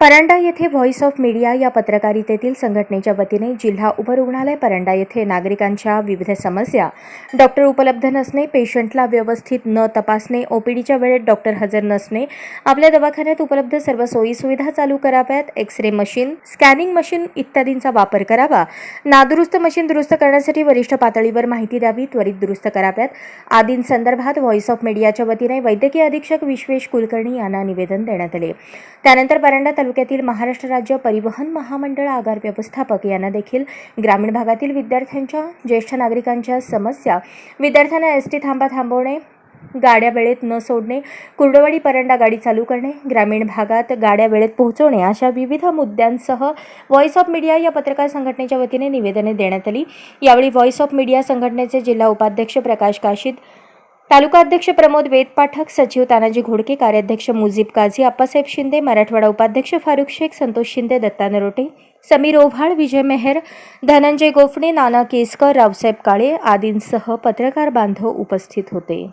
परांडा येथे voice of media या पत्रकारितेतील संघटनेच्या वतीने जिल्हा उपरुग्णालय परांडा येथे नागरिकांच्या विविध समस्या डॉक्टर उपलब्ध नसणे पेशंटला व्यवस्थित न तपासणे ओपीडीच्या वेळेत डॉक्टर हजर नसणे आपल्या दवाखान्यात उपलब्ध सर्व सोयीसुविधा चालू कराव्यात X ray machine scanning machine इत्यादींचा वापर करावा नादुरुस्त मशीन दुरुस्त करण्यासाठी वरिष्ठ पातळीवर माहिती द्यावी त्वरित दुरुस्त कराव्यात. आदींसंदर्भात व्हॉइस ऑफ मीडियाच्या वतीने वैद्यकीय अधीक्षक विश्वेश कुलकर्णी यांना निवेदन देण्यात आले. त्यानंतर परांडा तालुक्यातील महाराष्ट्र राज्य परिवहन महामंडळ आगार व्यवस्थापक यांना देखील ग्रामीण भागातील विद्यार्थ्यांच्या ज्येष्ठ नागरिकांच्या समस्या विद्यार्थ्यांना एस टी थांबा थांबवणे गाड्या वेळेत न सोडणे कुर्डवाडी परंडा गाडी चालू करणे ग्रामीण भागात गाड्या वेळेत पोहोचवणे अशा विविध मुद्द्यांसह व्हॉइस ऑफ मीडिया या पत्रकार संघटनेच्या वतीने निवेदने देण्यात आली. यावेळी व्हॉइस ऑफ मीडिया संघटनेचे जिल्हा उपाध्यक्ष प्रकाश काशीद तालुका अध्यक्ष प्रमोद वेद पाठक सचिव तानाजी घोडके कार्याध्यक्ष मुजीब काझी अप्पासाहेब शिंदे मराठवाडा उपाध्यक्ष फारुख शेख संतोष शिंदे दत्ता नरोटे समीर ओव्हाळ विजय मेहर धनंजय गोफणे नाना केसकर रावसाहेब काळे आदींसह पत्रकार बांधव उपस्थित होते.